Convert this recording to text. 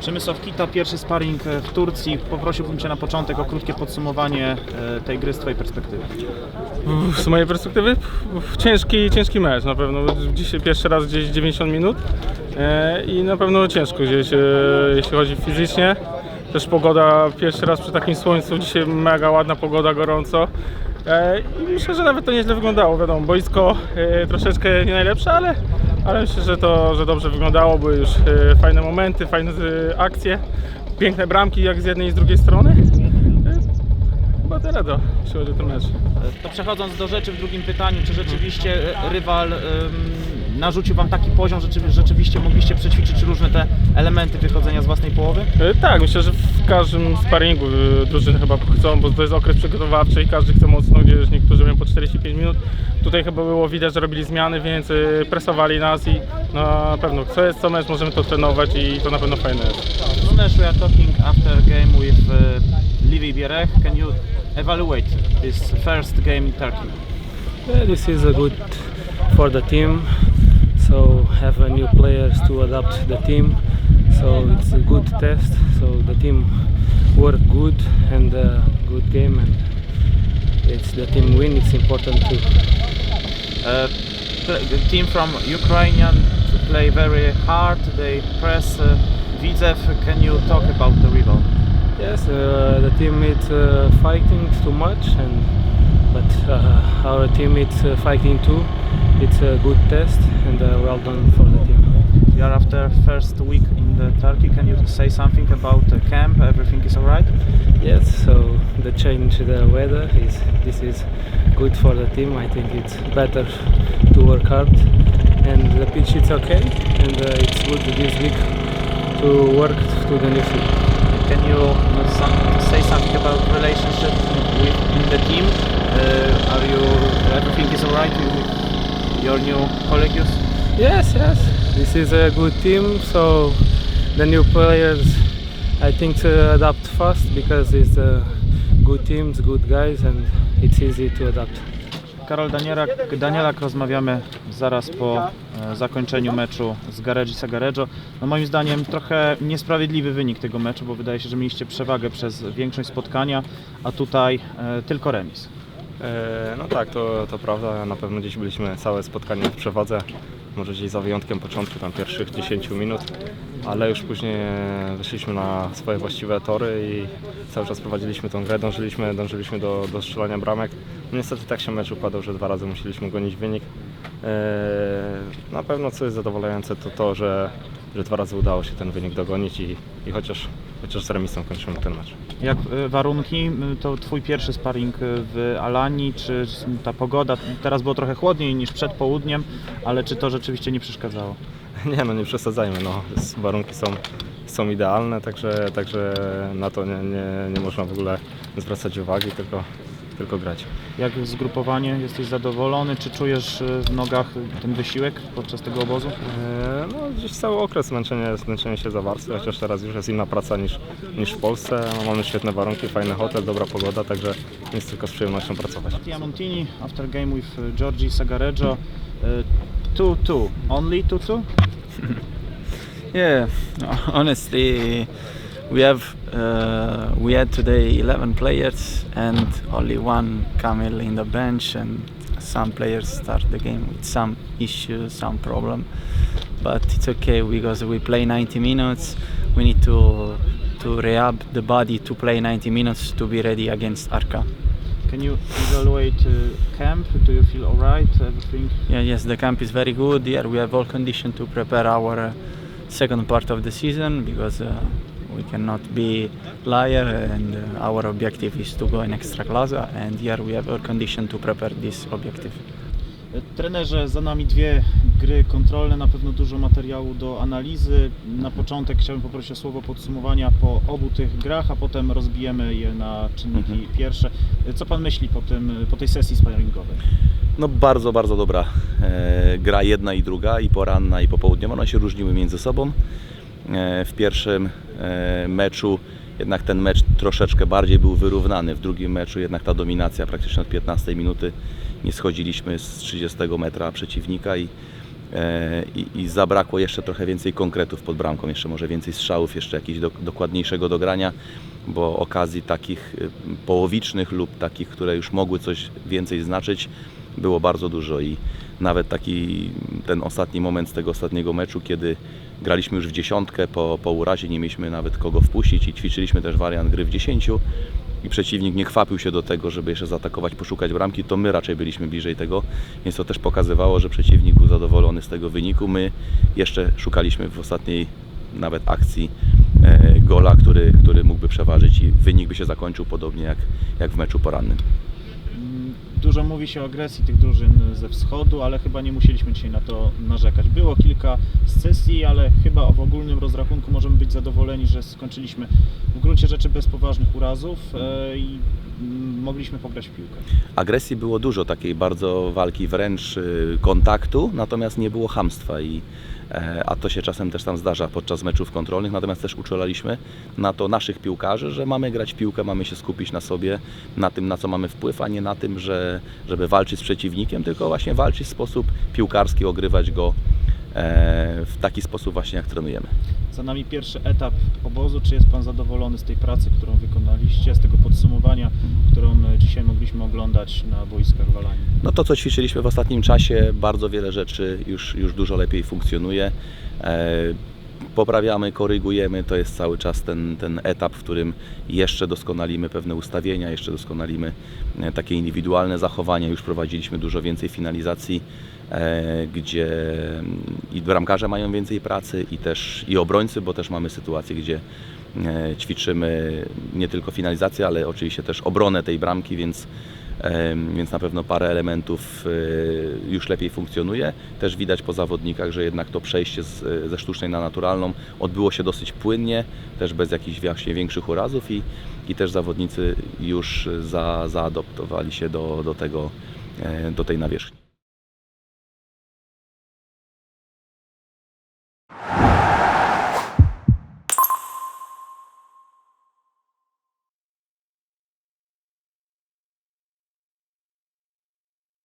Przemysław Kita, pierwszy sparring e, w Turcji. Poprosiłbym Cię na początek o krótkie podsumowanie e, tej gry z Twojej perspektywy. Z mojej perspektywy ciężki, ciężki mecz na pewno. Dzisiaj pierwszy raz gdzieś 90 minut e, i na pewno ciężko gdzieś, jeśli chodzi fizycznie. Też pogoda pierwszy raz przy takim słońcu, dzisiaj mega ładna pogoda, gorąco. I myślę, że nawet to nieźle wyglądało. Wiadomo, boisko troszeczkę nie najlepsze, ale, ale myślę, że to że dobrze wyglądało. Były już e, fajne momenty, fajne e, akcje, piękne bramki jak z jednej i z drugiej strony. E, Chyba tyle do, jeśli chodzi o ten mecz. To przechodząc do rzeczy w drugim pytaniu, czy rzeczywiście rywal em, narzucił Wam taki poziom, że czy- rzeczywiście mogliście przećwiczyć różne te elementy wychodzenia z własnej połowy? Tak, myślę, że w każdym sparingu e, drużyny chyba chcą, bo to jest okres przygotowawczy i każdy chce mocno, gdzieś niektórzy mają po 45 minut. Tutaj chyba było widać, że robili zmiany, więc e, presowali nas i na pewno co jest co mecz możemy to trenować i to na pewno fajne jest. Nunes, we are talking after game with uh, Livi Bierech. Can you evaluate this first game in Turkey? Yeah, this is a good for the team. So have a new players to adapt the team. So it's a good test. So the team work good and a good game and it's the team win. It's important too. Uh, the team from Ukrainian to play very hard. They press uh, Widzew. Can you talk about the rival? Yes, uh, the team is uh, fighting too much and but uh, our team is uh, fighting too. It's a good test and uh, well done for the team. You are after first week in the Turkey. Can you say something about the camp? Everything is alright? Yes, so the change the weather is this is good for the team. I think it's better to work hard, and the pitch is okay, and uh, it's good this week to work to the new field. Can you uh, say something about relationship with in the team? Uh, are you everything is alright with your new colleagues? Yes, yes, this is a good team. So the new players, I think, to adapt fast because it's a good teams, good guys, and it's easy to adapt. Karol Danielak, Danielak rozmawiamy zaraz po e, zakończeniu meczu z Gareggi Sagareggio. No moim zdaniem trochę niesprawiedliwy wynik tego meczu, bo wydaje się, że mieliście przewagę przez większość spotkania, a tutaj e, tylko remis. E, No tak, to, to prawda. Na pewno dziś byliśmy całe spotkanie w przewadze. Może gdzieś za wyjątkiem początku, tam pierwszych 10 minut, ale już później e, wyszliśmy na swoje właściwe tory i cały czas prowadziliśmy tą grę, dążyliśmy, dążyliśmy do, do strzelania bramek. No niestety tak się mecz układał, że dwa razy musieliśmy gonić wynik. E, Na pewno co jest zadowalające to to, że, że dwa razy udało się ten wynik dogonić i, i chociaż, chociaż z remisem kończymy ten mecz. Jak e, warunki, m, to twój pierwszy sparring e, w Alanii, czy ta pogoda, teraz było trochę chłodniej niż przed południem, ale czy to rzeczywiście nie przeszkadzało? Nie no, nie przesadzajmy, no. Warunki są, są idealne, także, także na to nie, nie, nie można w ogóle zwracać uwagi, tylko, tylko grać. Jak zgrupowanie, jesteś zadowolony? Czy czujesz e, w nogach ten wysiłek podczas tego obozu? E, No, gdzieś cały okres zmęczenie, zmęczenie się zawarstwia, chociaż teraz już jest inna praca niż, niż w Polsce. No, mamy świetne warunki, fajny hotel, dobra pogoda, także jest tylko z przyjemnością pracować. Mattia Montini, after game with Giorgi Sagareggio, 2-2, only 2-2? Yeah, honestly, we have uh, we had today 11 players and only one Camel in the bench, and some players start the game with some issue, some problem. But it's okay because we play 90 minutes. We need to to rehab the body to play 90 minutes to be ready against Arca. Can you evaluate uh, camp? Do you feel alright? Everything? Yeah, yes, the camp is very good. Here we have all condition to prepare our uh, second part of the season because uh, we cannot be liar and our objective is to go in extra class and here we have all condition to prepare this objective. Trenerze, za nami dwie gry kontrolne, na pewno dużo materiału do analizy. Na początek chciałbym poprosić o słowo podsumowania po obu tych grach, a potem rozbijemy je na czynniki pierwsze. E, Co Pan myśli po, tym, po tej sesji sparingowej? No bardzo, bardzo dobra e, gra jedna i druga, i poranna, i popołudniowa. One się różniły między sobą. E, w pierwszym meczu jednak ten mecz troszeczkę bardziej był wyrównany. W drugim meczu jednak ta dominacja praktycznie od 15 minuty. Nie schodziliśmy z 30 metra przeciwnika i, e, i, i zabrakło jeszcze trochę więcej konkretów pod bramką, jeszcze może więcej strzałów, jeszcze jakiegoś do, dokładniejszego dogrania, bo okazji takich y, połowicznych lub takich, które już mogły coś więcej znaczyć, było bardzo dużo. I nawet taki ten ostatni moment z tego ostatniego meczu, kiedy graliśmy już w dziesiątkę po, po urazie, nie mieliśmy nawet kogo wpuścić i ćwiczyliśmy też wariant gry w dziesięciu i przeciwnik nie chwapił się do tego, żeby jeszcze zaatakować, poszukać bramki, to my raczej byliśmy bliżej tego, więc to też pokazywało, że przeciwnik był zadowolony z tego wyniku. My jeszcze szukaliśmy w ostatniej nawet akcji e, gola, który, który mógłby przeważyć i wynik by się zakończył podobnie jak, jak w meczu porannym. Dużo mówi się o agresji tych drużyn ze wschodu, ale chyba nie musieliśmy dzisiaj na to narzekać. Było kilka scesji, ale chyba w ogólnym rozrachunku możemy być zadowoleni, że skończyliśmy w gruncie rzeczy bez poważnych urazów e, i mogliśmy pograć w piłkę. Agresji było dużo, takiej bardzo walki wręcz y, kontaktu, natomiast nie było hamstwa i a to się czasem też tam zdarza podczas meczów kontrolnych, natomiast też uczulaliśmy na to naszych piłkarzy, że mamy grać piłkę, mamy się skupić na sobie, na tym, na co mamy wpływ, a nie na tym, że, żeby walczyć z przeciwnikiem, tylko właśnie walczyć w sposób piłkarski, ogrywać go e, w taki sposób właśnie, jak trenujemy. Za nami pierwszy etap obozu. Czy jest Pan zadowolony z tej pracy, którą wykonaliście, z tego podsumowania, którą e, dzisiaj mogliśmy oglądać na boiskach w Alanii? No to, co ćwiczyliśmy w ostatnim czasie, bardzo wiele rzeczy już, już dużo lepiej funkcjonuje. E, Poprawiamy, korygujemy, to jest cały czas ten, ten etap, w którym jeszcze doskonalimy pewne ustawienia, jeszcze doskonalimy e, takie indywidualne zachowania. Już prowadziliśmy dużo więcej finalizacji, e, gdzie mm, i bramkarze mają więcej pracy i też i obrońcy, bo też mamy sytuację, gdzie e, ćwiczymy nie tylko finalizację, ale oczywiście też obronę tej bramki, więc Em, więc na pewno parę elementów już lepiej funkcjonuje. Też widać po zawodnikach, że jednak to przejście z, ze sztucznej na naturalną odbyło się dosyć płynnie, też bez jakichś właśnie większych urazów i, i też zawodnicy już za, zaadoptowali się do, do, tego, e, do tej nawierzchni.